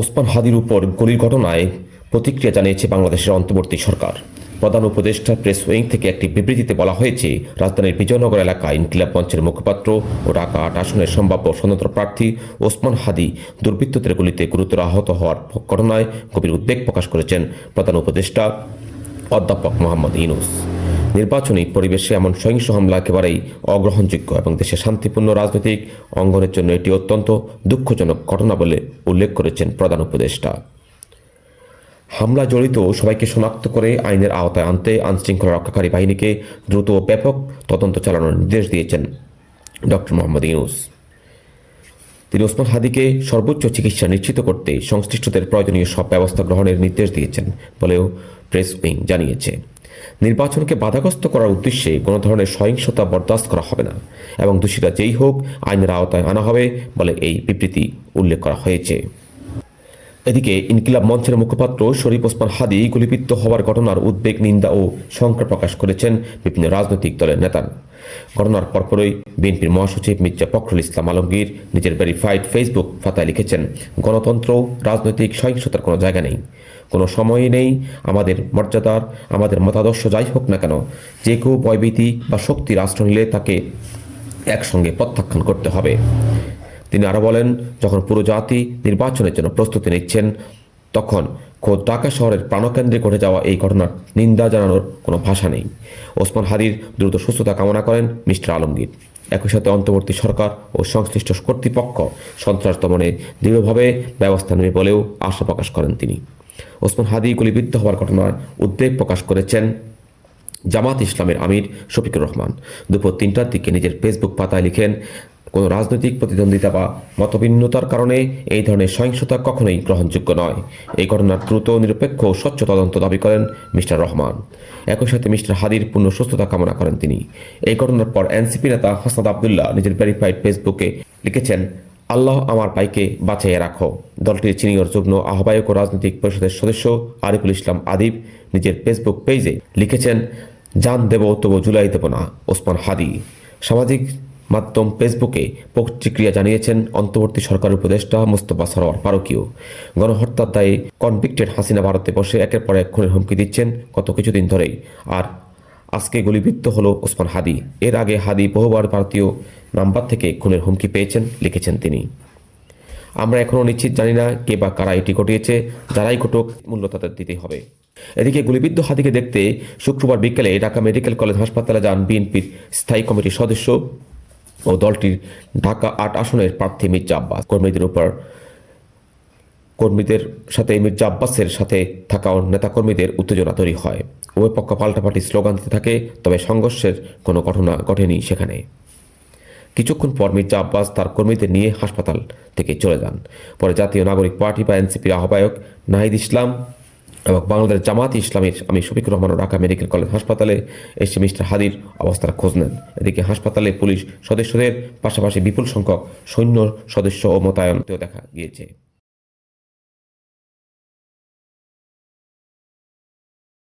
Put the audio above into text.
ওসমান হাদির উপর গুলির ঘটনায় প্রতিক্রিয়া জানিয়েছে বাংলাদেশের অন্তর্বর্তী সরকার। প্রধান উপদেষ্টা প্রেস উইং থেকে একটি বিবৃতিতে বলা হয়েছে, রাজধানীর বিজয়নগর এলাকায় ইনকিলাব মঞ্চের মুখপাত্র ও ঢাকা আট আসনের সম্ভাব্য স্বতন্ত্র প্রার্থী ওসমান হাদি দুর্বৃত্তদের গুলিতে গুরুতর আহত হওয়ার ঘটনায় গভীর উদ্বেগ প্রকাশ করেছেন প্রধান উপদেষ্টা অধ্যাপক মোহাম্মদ ইনুস নির্বাচনী পরিবেশে এমন সহিংস হামলা একেবারেই অগ্রহণযোগ্য এবং দেশের শান্তিপূর্ণ রাজনৈতিক অঙ্গনের জন্য এটি অত্যন্ত দুঃখজনক ঘটনা বলে উল্লেখ করেছেন প্রধান উপদেষ্টা। হামলা জড়িত সবাইকে শনাক্ত করে আইনের আওতায় আনতে আইনশৃঙ্খলা রক্ষাকারী বাহিনীকে দ্রুত ও ব্যাপক তদন্ত চালানোর নির্দেশ দিয়েছেন ডক্টর মোহাম্মদ ইউনুস। তিনি ওসমান হাদিকে সর্বোচ্চ চিকিৎসা নিশ্চিত করতে সংশ্লিষ্টদের প্রয়োজনীয় সব ব্যবস্থা গ্রহণের নির্দেশ দিয়েছেন বলেও প্রেস উইং জানিয়েছে। নির্বাচনকে বাধাগ্রস্ত করার উদ্দেশ্যে কোনো ধরনের সহিংসতা বরদাস্ত করা হবে না এবং দোষীরা যেই হোক, আইনের আওতায় আনা হবে বলে এই বিবৃতি উল্লেখ করা হয়েছে। এদিকে ইনকিলাব মঞ্চের মুখপাত্র শরীফ ওসমান হাদি গুলিবিদ্ধ হওয়ার ঘটনার উদ্বেগ, নিন্দা ও শঙ্কা প্রকাশ করেছেন বিভিন্ন রাজনৈতিক দলের নেতা। ঘটনার পরপরই বিএনপির মহাসচিব মির্জা ফখরুল ইসলাম আলমগীর নিজের ভেরিফাইড ফেসবুক খাতায় লিখেছেন, গণতন্ত্র, রাজনৈতিক সহিংসতার কোনো জায়গা নেই। কোনো সময়ই নেই আমাদের মর্যাদার, আমাদের মতাদর্শ যাই হোক না কেন, যে কেউ ভয়ভীতি বা শক্তি রাষ্ট্র নিলে তাকে একসঙ্গে প্রত্যাখ্যান করতে হবে। তিনি আরও বলেন, যখন পুরো জাতি নির্বাচনের জন্য প্রস্তুতি নিচ্ছেন, তখন খোদ ঢাকা শহরের প্রাণকেন্দ্রে ঘটে যাওয়া এই ঘটনার নিন্দা জানানোর কোনো ভাষা নেই। ওসমান হাদির দ্রুত সুস্থতা কামনা করেন মিস্টার আলমগীর। একই সাথে অন্তর্বর্তী সরকার ও সংশ্লিষ্ট কর্তৃপক্ষ সন্ত্রাস দমনে দৃঢ়ভাবে ব্যবস্থা নেবে বলেও আশা প্রকাশ করেন তিনি। ওসমান হাদি গুলিবিদ্ধ হওয়ার ঘটনার উদ্বেগ প্রকাশ করেছেন জামাত ইসলামের আমির শফিকুর রহমান। দুপুর তিনটার দিকে নিজের ফেসবুক পাতায় লিখেন কোনো রাজনৈতিক প্রতিদ্বন্দ্বিতা বা মতভিন্নতার কারণে এই ধরনের সহিংসতা কখনোই গ্রহণযোগ্য নয়। এই ঘটনার দ্রুত, নিরপেক্ষ স্বচ্ছ তদন্ত দাবি করেন মিস্টার রহমান। একই সাথে মিস্টার হাদির পূর্ণ সুস্থতা কামনা করেন তিনি। এই ঘটনার পর এনসিপি নেতা হাসনাদ আবদুল্লাহ নিজের ভেরিফাইড ফেসবুকে লিখেছেন, আল্লাহ আমার ভাইকে বাঁচাইয়া রাখো। দলটির সিনিয়র যুগ্ম আহ্বায়ক ও রাজনৈতিক পরিষদের সদস্য আরিফুল ইসলাম আদিব নিজের ফেসবুক পেজে লিখেছেন, জান দেব তবু জুলাই দেব না, ওসমান হাদি। সামাজিক মাধ্যম ফেসবুকে প্রতিক্রিয়া জানিয়েছেন অন্তর্বর্তী সরকার উপদেষ্টা মোস্তফা সরোয়ার ফারুকিও। গণহত্যার দায়ে কনভিক্টেড হাসিনা ভারতে বসে একের পর এক খুনের হুমকি দিচ্ছেন গত কিছুদিন ধরেই। আর আজকে গুলিবিদ্ধ হল ওসমান হাদি। এর আগে হাদি বহুবার ভারতীয় নাম্বার থেকে খুনের হুমকি পেয়েছেন, লিখেছেন তিনি। আমরা এখনও নিশ্চিত জানি না কে বা কারা এটি ঘটিয়েছে, যারাই ঘটুক, মূল্য তাদের দিতে হবে। এদিকে গুলিবিদ্ধ হাতিকে দেখতে শুক্রবার বিকেলে ঢাকা মেডিকেল কলেজ হাসপাতালে যান বিএনপির স্থায়ী কমিটির সদস্য ও দলটির ঢাকা আট আসনের প্রার্থী মির্জা আব্বাস। কর্মীদের উপর কর্মীদের সাথে মির্জা আব্বাসের সাথে থাকা নেতাকর্মীদের উত্তেজনা তৈরি হয়। উভয় পক্ষ পাল্টাপাল্টি স্লোগান দিতে থাকে, তবে সংঘর্ষের কোনো ঘটনা ঘটেনি সেখানে। কিছুক্ষণ পর মির্জা আব্বাস তার কর্মীদের নিয়ে হাসপাতাল থেকে চলে যান। পরে জাতীয় নাগরিক পার্টি বা এনসিপির আহ্বায়ক নাহিদ ইসলাম এবং বাংলাদেশ জামাত ইসলামীর আমি শফিকুর রহমান ও ঢাকা মেডিকেল কলেজ হাসপাতালে এসে মিস্টার হাদির অবস্থার খোঁজ নেন। এদিকে হাসপাতালে পুলিশ সদস্যদের পাশাপাশি বিপুল সংখ্যক সৈন্য সদস্য ও মোতায়েন দেখা গিয়েছে।